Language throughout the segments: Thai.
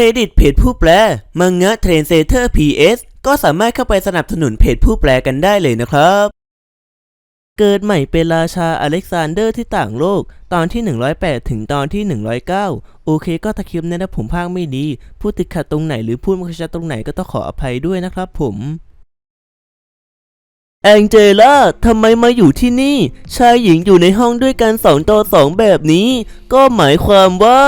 รดิตเพจผู้แปล มังงะเทรนเซเตอร์ PS ก็สามารถเข้าไปสนับสนุนเพจผู้แปลกันได้เลยนะครับ เกิดใหม่เป็นราชาอเล็กซานเดอร์ที่ต่างโลก ตอนที่ 108 ถึงตอนที่ 109 โอเคก็ตะคริปเนี่ยนะผมพากไม่ดี พูดติดขัดตรงไหนหรือพูดไม่ค่อยชัดตรงไหนก็ต้องขออภัยด้วยนะครับผมแองเจล่าทำไมมาอยู่ที่นี่ ชายหญิงอยู่ในห้องด้วยกันสองต่อสองแบบนี้ ก็หมายความว่า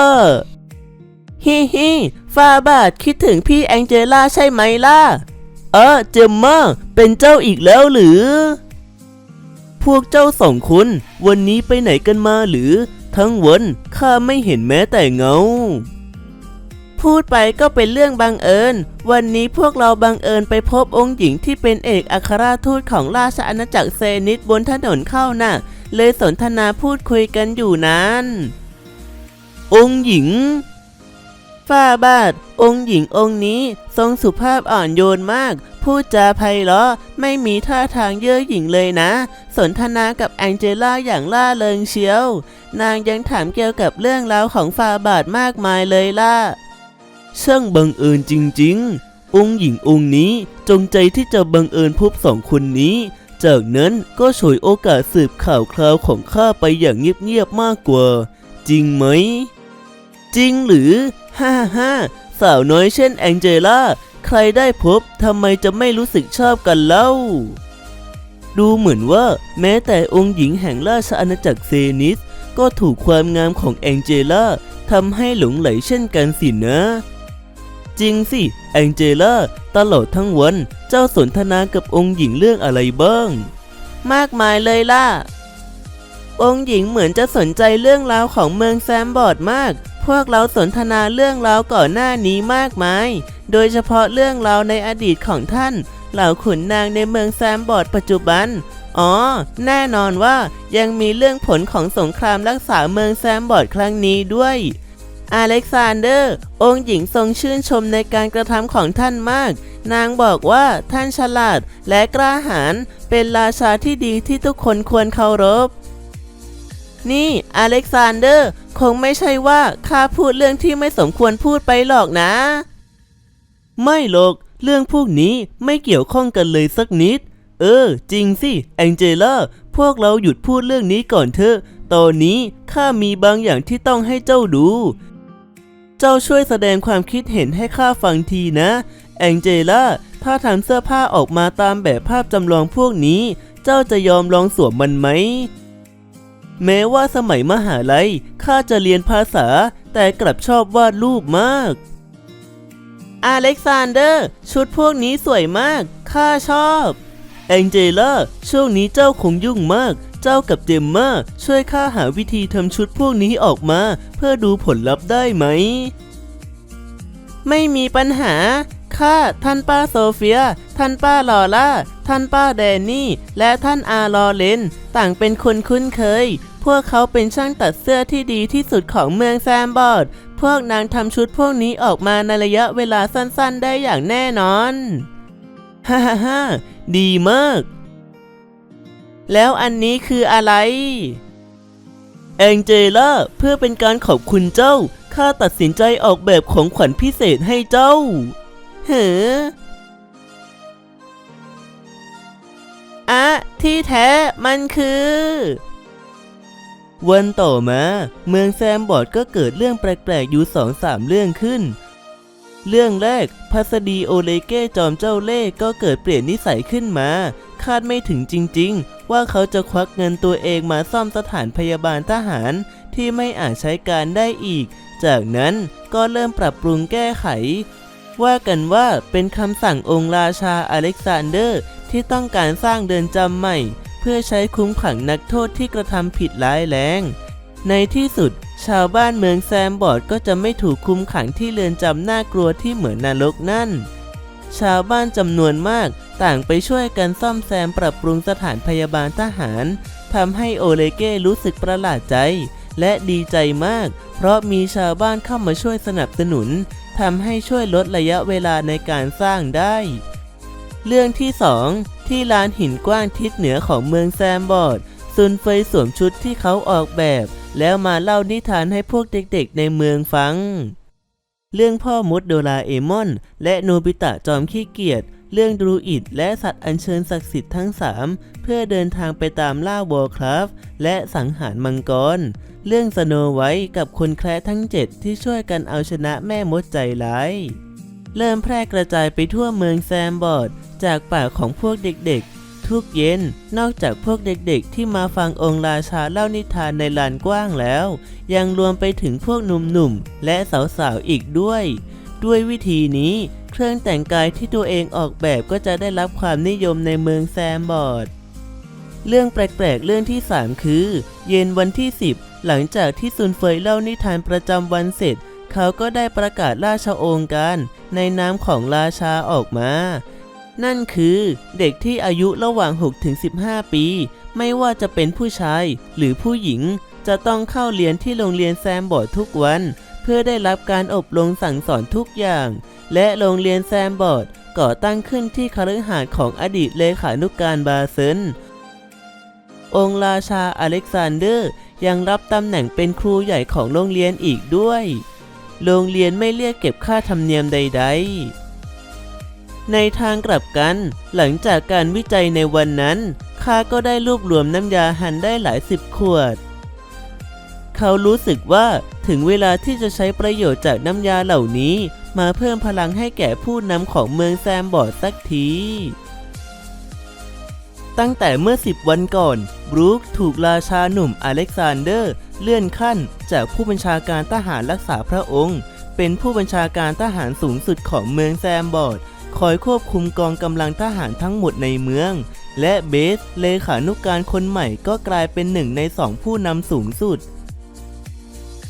ฮิฮิ ฟาบาทคิดถึงพี่แองเจล่าใช่ไหมล่ะ เออเจมมาเป็นเจ้าอีกแล้วหรือ พวกเจ้าสองคน วันนี้ไปไหนกันมาหรือ ทั้งวันข้าไม่เห็นแม้แต่เงา พูดไปก็เป็นเรื่องบังเอิญ วันนี้พวกเราบังเอิญไปพบองค์หญิงที่เป็นเอกอัครราชทูตของราชอาณาจักรเซนิตบนถนนเข้าน่ะ เลยสนทนาพูดคุยกันอยู่นั้น องค์หญิง ฝ้าบาท องค์หญิงองค์นี้ทรงสุภาพอ่อนโยนมาก พูดจาไพเราะไม่มีท่าทางเย่อหยิ่งเลยนะ สนทนากับแองเจล่าอย่างล่าเริงเชียว นางยังถามเกี่ยวกับเรื่องราวของฟาบาทมากมายเลยล่ะช่างบังเอิญจริงๆ องค์หญิงองค์นี้จงใจที่จะบังเอิญพบสองคนนี้ จากนั้นก็ฉวยโอกาสสืบข่าวคราวของข้าไปอย่างเงียบๆมากกว่า จริงไหม จริงหรือ ฮ่าฮ่าสาวน้อยเช่นแองเจล่า ใครได้พบทำไมจะไม่รู้สึกชอบกันเล่า ดูเหมือนว่าแม้แต่องค์หญิงแห่งราชอาณาจักรเซนิส ก็ถูกความงามของแองเจล่าทำให้หลงไหลเช่นกันสินะ จริงสิ แองเจล่า ตลอดทั้งวัน เจ้าสนทนากับองค์หญิงเรื่องอะไรบ้าง มากมายเลยล่ะ องค์หญิงเหมือนจะสนใจเรื่องราวของเมืองแซมบอร์ดมาก พวกเราสนทนาเรื่องราวก่อนหน้านี้มากมาย โดยเฉพาะเรื่องราวในอดีตของท่าน เหล่าขุนนางในเมืองแซมบอร์ดปัจจุบัน อ๋อ แน่นอนว่ายังมีเรื่องผลของสงครามรักษาเมืองแซมบอร์ดครั้งนี้ด้วยอเล็กซานเดอร์ องค์หญิงทรงชื่นชมในการกระทำของท่านมาก นางบอกว่าท่านฉลาดและกล้าหาญเป็นราชาที่ดีที่ทุกคนควรเคารพ นี่อเล็กซานเดอร์ คงไม่ใช่ว่าข้าพูดเรื่องที่ไม่สมควรพูดไปหรอกนะ ไม่หรอก เรื่องพวกนี้ไม่เกี่ยวข้องกันเลยสักนิด เออ จริงสิ แองเจล่า พวกเราหยุดพูดเรื่องนี้ก่อนเถอะ ตอนนี้ข้ามีบางอย่างที่ต้องให้เจ้าดู เจ้าช่วยแสดงความคิดเห็นให้ข้าฟังทีนะ แองเจล่า ถ้าทำเสื้อผ้าออกมาตามแบบภาพจำลองพวกนี้ เจ้าจะยอมลองสวมมันไหม แม้ว่าสมัยมหาลัยข้าจะเรียนภาษา แต่กลับชอบวาดรูปมาก อเล็กซานเดอร์ ชุดพวกนี้สวยมาก ข้าชอบ แองเจล่าช่วงนี้เจ้าคงยุ่งมาก เจ้ากับเจมมาช่วยข้าหาวิธีทำชุดพวกนี้ออกมา เพื่อดูผลลัพธ์ได้ไหม ไม่มีปัญหาข้าท่านป้าโซเฟีย ท่านป้าลอล่า ท่านป้าแดนนี่ และท่านอาลอเลน ต่างเป็นคนคุ้นเคย พวกเขาเป็นช่างตัดเสื้อที่ดีที่สุดของเมืองแซมบอร์ด พวกนางทำชุดพวกนี้ออกมาในระยะเวลาสั้นๆ ได้อย่างแน่นอน ฮ่าฮ่าฮ่าดีมาก แล้วอันนี้คืออะไรแองเจล่าเพื่อเป็นการขอบคุณเจ้า ข้าตัดสินใจออกแบบของขวัญพิเศษให้เจ้า เฮ้ออะที่แท้มันคือ วันต่อมา เมืองแซมบอร์ดก็เกิดเรื่องแปลกๆ อยู่สองสามเรื่องขึ้น เรื่องแรกพัสดีโอเลเก้จอมเจ้าเล่ห์ก็เกิดเปลี่ยนนิสัยขึ้นมา คาดไม่ถึงจริง ๆ ว่าเขาจะควักเงินตัวเองมาซ่อมสถานพยาบาลทหาร ที่ไม่อาจใช้การได้อีก จากนั้นก็เริ่มปรับปรุงแก้ไข ว่ากันว่าเป็นคำสั่งองค์ราชาอเล็กซานเดอร์ที่ต้องการสร้างเดินจำใหม่ เพื่อใช้คุ้มขังนักโทษที่กระทำผิดร้ายแรง ในที่สุด ชาวบ้านเมืองแซมบอร์ดก็จะไม่ถูกคุมขังที่เรือนจำน่ากลัวที่เหมือนนรกนั่น ชาวบ้านจำนวนมากต่างไปช่วยกันซ่อมแซมปรับปรุงสถานพยาบาลทหารทำให้โอเลเก้รู้สึกประหลาดใจ และดีใจมาก เพราะมีชาวบ้านเข้ามาช่วยสนับสนุนทำให้ช่วยลดระยะเวลาในการสร้างได้ เรื่องที่สอง ที่ลานหินกว้างทิศเหนือของเมืองแซมบอร์ด ซุนเฟยสวมชุดที่เขาออกแบบ แล้วมาเล่านิทานให้พวกเด็กๆในเมืองฟัง เรื่องพ่อมดโดราเอมอน และโนบิตะจอมขี้เกียจ เรื่องดรูอิดและสัตว์อัญเชิญศักดิ์สิทธิ์ทั้ง 3 เพื่อเดินทางไปตามล่าวอร์คราฟและสังหารมังกร เรื่องสโนไวท์กับคนแคร์ทั้ง 7 ที่ช่วยกันเอาชนะแม่มดใจร้าย เริ่มแพร่กระจายไปทั่วเมืองแซมบอร์ด จากปากของพวกเด็กๆ ทุกเย็น นอกจากพวกเด็กๆ ที่มาฟังองค์ราชาเล่านิทานในลานกว้างแล้ว ยังรวมไปถึงพวกหนุ่มๆ และสาวๆ อีกด้วย ด้วยวิธีนี้เครื่องแต่งกายที่ตัวเองออกแบบก็จะได้รับความนิยมในเมืองแซมบอร์ด เรื่องแปลกๆ เรื่องที่ 3 คือ เย็นวันที่ 10 หลังจากที่ซุนเฟยเล่านิทานประจำวันเสร็จ เขาก็ได้ประกาศราชโองการในนามของราชาออกมา นั่นคือเด็กที่อายุระหว่าง 6-15 ปี ไม่ว่าจะเป็นผู้ชายหรือผู้หญิง จะต้องเข้าเรียนที่โรงเรียนแซมบอร์ดทุกวัน เพื่อได้รับการอบรมสั่งสอนทุกอย่าง และโรงเรียนแซมบอร์ดก่อตั้งขึ้นที่คฤหาสน์ของอดีตเลขานุการบาเซนองค์ราชาอเล็กซานเดอร์ยังรับตำแหน่งเป็นครูใหญ่ของโรงเรียนอีกด้วย โรงเรียนไม่เรียกเก็บค่าธรรมเนียมใด ๆ ในทางกลับกัน หลังจากการวิจัยในวันนั้นข้าก็ได้รวบรวมน้ำยาหันได้หลายสิบขวด เขารู้สึกว่าถึงเวลาที่จะใช้ประโยชน์จากน้ำยาเหล่านี้ มาเพิ่มพลังให้แก่ผู้นำของเมืองแซมบอร์ดสักที ตั้งแต่เมื่อ 10 วันก่อน บรูคถูกราชาหนุ่มอเล็กซานเดอร์ เลื่อนขั้น จากผู้บัญชาการทหารรักษาพระองค์ เป็นผู้บัญชาการทหารสูงสุดของเมืองแซมบอร์ด คอยควบคุมกองกำลังทหารทั้งหมดในเมือง และเบสเลขานุกการคนใหม่ก็กลายเป็นหนึ่งในสองผู้นำสูงสุด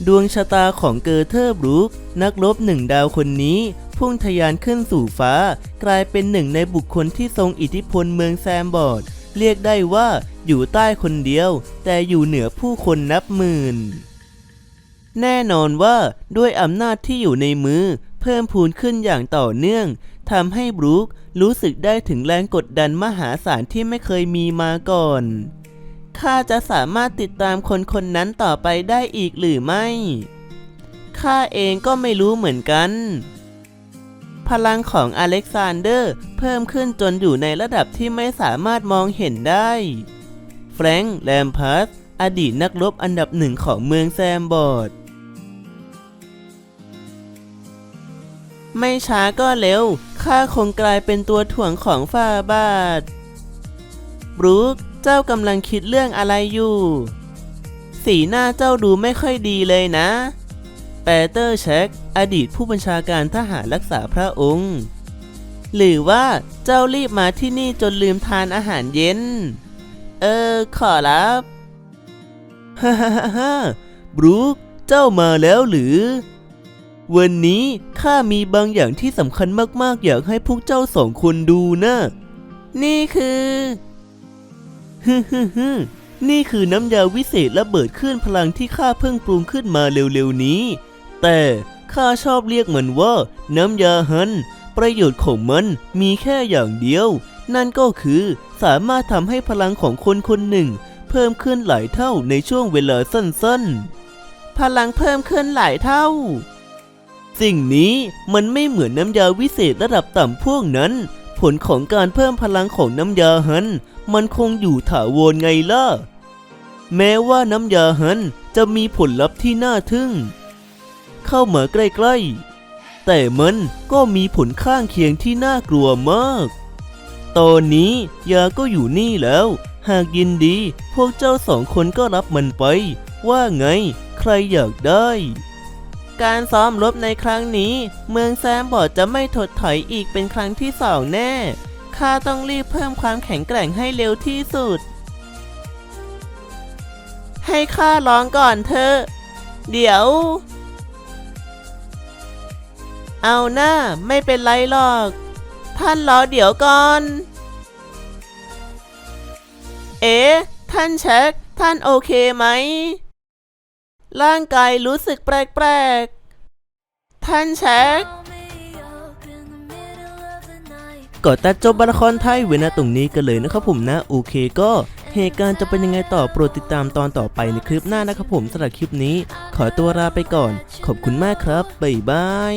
ดวงชะตาของเกอร์เทอร์บรูคนักรบหนึ่งดาวคนนี้พุ่งทะยานขึ้นสู่ฟ้า กลายเป็นหนึ่งในบุคคลที่ทรงอิทธิพลเมืองแซมบอร์ด เรียกได้ว่าอยู่ใต้คนเดียว แต่อยู่เหนือผู้คนนับหมื่น แน่นอนว่าด้วยอำนาจที่อยู่ในมือ เพิ่มพูนขึ้นอย่างต่อเนื่องทำให้บรูครู้สึกได้ถึงแรงกดดันมหาศาลที่ไม่เคยมีมาก่อนข้าจะสามารถติดตามคนคนนั้นต่อไปได้อีกหรือไม่ข้าเองก็ไม่รู้เหมือนกัน พลังของอเล็กซานเดอร์ เพิ่มขึ้นจนอยู่ในระดับที่ไม่สามารถมองเห็นได้ แฟรงค์แลมพัสอดีตนักรบอันดับหนึ่งของเมืองแซมบอร์ดไม่ช้าก็เร็ว ข้าคงกลายเป็นตัวถ่วงของฝ่าบาทบรูคเจ้ากำลังคิดเรื่องอะไรอยู่ สีหน้าเจ้าดูไม่ค่อยดีเลยนะ แปเตอร์เช็คอดีตผู้บัญชาการทหารรักษาพระองค์ หรือว่าเจ้ารีบมาที่นี่จนลืมทานอาหารเย็น เออ ขอรับฮ่าฮ่าฮ่าบรูคเจ้ามาแล้วหรือ วันนี้ข้ามีบางอย่างที่สำคัญมากๆ อยากให้พวกเจ้าสองคนดูนะ นี่คือฮึฮึฮึนี่คือน้ำยาวิเศษระเบิดคลื่นพลังที่ข้าเพิ่งปรุงขึ้นมาเร็วๆนี้ แต่ข้าชอบเรียกมันว่าน้ำยาฮัน ประโยชน์ของมันมีแค่อย่างเดียว นั่นก็คือสามารถทำให้พลังของคนคนหนึ่ง เพิ่มขึ้นหลายเท่าในช่วงเวลาสั้นๆ พลังเพิ่มขึ้นหลายเท่า สิ่งนี้มันไม่เหมือนน้ำยาวิเศษระดับต่ำพวกนั้น ผลของการเพิ่มพลังของน้ำยาฮัน มันคงอยู่ถาวรไงล่ะ แม้ว่าน้ำยาฮันจะมีผลลัพธ์ที่น่าทึ่ง เข้ามาใกล้ๆ แต่มันก็มีผลข้างเคียงที่น่ากลัวมาก ตอนนี้ยาก็อยู่นี่แล้ว หากยินดีพวกเจ้าสองคนก็รับมันไป ว่าไง ใครอยากได้ การซ้อมรบในครั้งนี้ เมืองแซมบอร์ดจะไม่ถดถอยอีกเป็นครั้งที่สองแน่ข้าต้องรีบเพิ่มความแข็งแกร่งให้เร็วที่สุด ให้ข้าร้องก่อนเถอะ เดี๋ยว เอาหน้าไม่เป็นไรหรอก ท่านรอเดี๋ยวก่อน เอ๊ะ ท่านเช็ค ท่านโอเคไหม ร่างกายรู้สึกแปลกๆ ท่านเช็คก่อนตัดจบบละครไทยเวลาตรงนี้กันเลยนะครับผมนะโอเคก็เหตุการณ์จะเป็นยังไงต่อโปรดติดตามตอนต่อไปในคลิปหน้านะครับผมสำหรับคลิปนี้ ขอตัวลาไปก่อน ขอบคุณมากครับ บ๊ายบาย